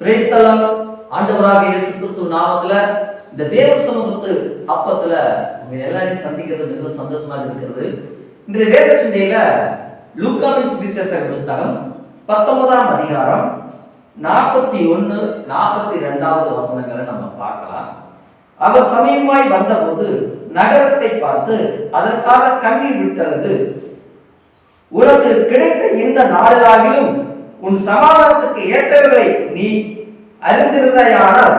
கிரைஸ்தலம் ஆண்டவராக இயேசு கிறிஸ்து நாமத்துல இந்த தேவ சமூகத்து அப்பத்துல உங்க எல்லாரையும் சந்திக்கிறது மிக சந்தோஷமாக இருக்கிறது. இன்றைய வேத சிந்தையில லூக்காவின் சுவிசேஷ புஸ்தகம் பத்தொன்பதாம் அதிகாரம் நாற்பத்தி ஒன்று நாற்பத்தி ரெண்டாவது வசனங்களை நம்ம பார்க்கலாம். அவர் சமயமாய் வந்தபோது நகரத்தை பார்த்து அதற்காக கண்ணீர் விட்டது உனக்கு கிடைத்த இந்த நாளிலாகிலும் உன் சமாதானத்துக்கு ஏற்றவர்களை நீ அறிந்திருந்தாயானால்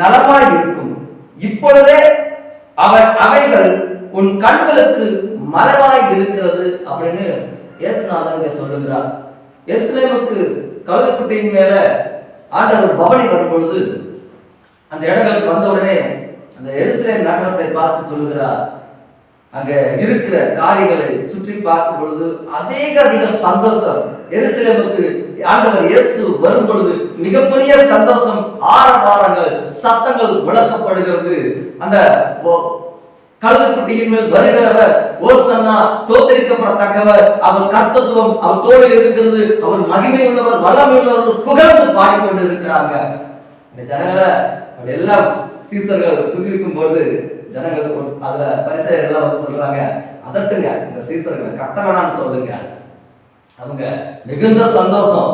நலமாய் இருக்கும் இப்பொழுதே அவர் அவைகள் உன் கண்களுக்கு மறைவாய் இருக்கிறது அப்படின்னு இயேசுநாதன் சொல்லுகிறார். எருசலேமுக்கு கழுதுக்குட்டியின் மேல ஆண்டவர் பவனி வரும்பொழுது அந்த இடங்களுக்கு வந்தவுடனே அந்த எருசலேம் நகரத்தை பார்த்து சொல்லுகிறார். அங்க இருக்கிற காரியங்களை சுற்றி பார்க்கும் பொழுது அதிக அதிக சந்தோஷம். எருசலேமுக்கு ஆண்டவர் இயேசு வரும் பொழுது மிகப்பெரிய சந்தோஷம் ஆரவாரங்கள் சத்தங்கள் விளக்கப்படுகிறது அந்த ஓ- கழுதுக்குட்டியின் மேல் வருகிறவர் ஓசன்னா ஸ்தோத்தரிக்கப்படத்தக்கவர் அவர் கர்த்தத்துவம் அவர் தோளில் இருக்கிறது அவர் மகிமை உள்ளவர் வல்லமை உள்ளவர் புகழ்ந்து பாடிக்கொண்டு இருக்கிறாங்க இந்த ஜனங்களை எல்லாம் சீசர்கள் துதிக்கும் பொழுது ஜனங்கள் அதுல பரிசையர் எல்லாம் வந்து சொல்றாங்க அதட்டுங்க இந்த சீசர்களை கத்தவனான்னு சொல்லுங்க. அவங்க மிகுந்த சந்தோஷம்.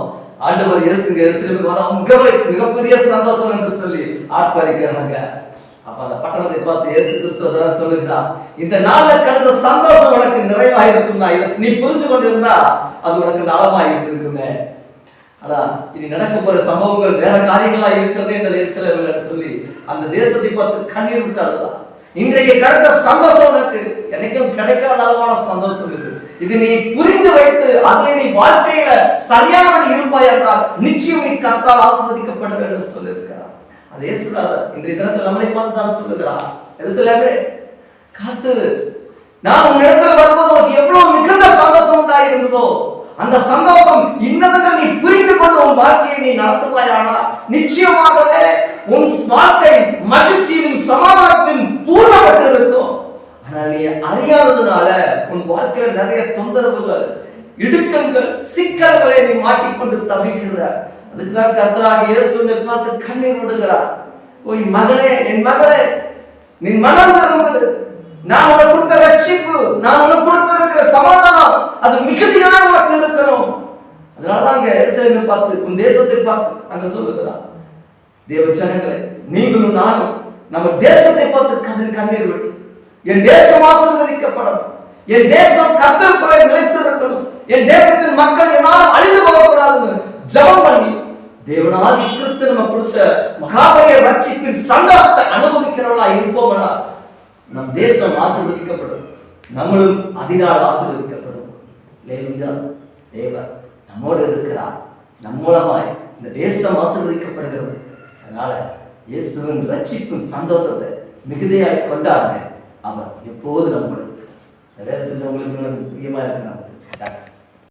ஆண்டவர் இயேசுங்க எரிசிலுக்கு வர மிகவே மிகப்பெரிய சந்தோஷம் என்று சொல்லி ஆர்ப்பரிக்கிறாங்க. அப்ப அந்த பட்டணத்தை பார்த்து இயேசு கிறிஸ்துவ சொல்லுகிறார் இந்த நாள்ல கிடைச்ச சந்தோஷம் உனக்கு நிறைவாக இருக்கும்னா நீ புரிஞ்சு கொண்டிருந்தா அது உனக்கு நலமா இருந்திருக்குமே. ஆனா இனி நடக்க போற சம்பவங்கள் வேற காரியங்களா இருக்கிறதே இந்த தேசத்தில் சொல்லி அந்த தேசத்தை பார்த்து கண்ணீர் விட்டாருதான் இன்றைக்கு கிடைத்த சந்தோஷம் உனக்கு என்னைக்கும் கிடைக்காத அளவான சந்தோஷம் இருக்குது இது நீ புரிந்து வைத்து அதில் நீ வாழ்க்கையில சரியானவன் இருப்பாய் என்றால் நிச்சயம் நீ கற்றால் ஆசிர்வதிக்கப்படுவேன் என்று சொல்லியிருக்கிறார். அது இயேசுநாதர் இன்றைய தினத்தில் நம்மளை பார்த்து தான் சொல்லுகிறார் எருசலேமே காத்து நான் உன் இடத்துல வரும்போது உனக்கு எவ்வளவு மிகுந்த சந்தோஷம் உண்டாயிருந்ததோ அந்த சந்தோஷம் இன்னதென்று நீ புரிந்து கொண்டு உன் வாழ்க்கையை நீ நடத்துவாயானா நிச்சயமாகவே உன் வாழ்க்கை மகிழ்ச்சியிலும் சமாதானத்திலும் பூர்ணப்பட்டு இருக்கும் ஆனால் நீ அறியாததுனால உன் வாழ்க்கையில நிறைய தொந்தரவுகள் இடுக்கண்கள் சிக்கல்களை நீ மாட்டிக்கொண்டு தவிக்கிற. அதுக்குதான் கர்த்தராக இயேசு பார்த்து கண்ணீர் விடுகிறார். ஓய் மகனே என் மகளே நீ மனம் திரும்பு நான் உனக்கு கொடுத்த ரட்சிப்பு நான் உனக்கு கொடுத்திருக்கிற சமாதானம் அது மிகுதியாக உனக்கு இருக்கணும். அதனாலதான் அங்க எருசலேமை பார்த்து உன் தேசத்தை பார்த்து அங்க சொல்லுகிறான் தேவ ஜனங்களே நீங்களும் நானும் நம்ம தேசத்தை பார்த்து கதிர் கண்ணீர் விட்டு என் தேசம் ஆசீர்வதிக்கப்படும். என் தேசம் கத்தருக்குள்ளே நிலைத்து இருக்கணும் என் தேசத்தின் மக்கள் என்னால் அழிந்து போகக்கூடாதுன்னு ஜபம் பண்ணி தேவனாகி கிறிஸ்து நம்ம கொடுத்த மகாபரிய ரட்சிப்பின் சந்தோஷத்தை அனுபவிக்கிறவளா இருப்போம்னா நம் தேசம் ஆசீர்வதிக்கப்படும். நம்மளும் அதனால் ஆசீர்வதிக்கப்படும். லேலுயா தேவர் நம்மோடு இருக்கிறார். நம் மூலமாய் இந்த தேசம் ஆசீர்வதிக்கப்படுகிறது. அதனால இயேசுவின் ரட்சிப்பின் சந்தோஷத்தை மிகுதியாய் கொண்டாடுங்க. அவர் எப்போது நம்மளுக்கு வேலை செஞ்சவங்களுக்கு பிரியமாக இருக்கிறாங்க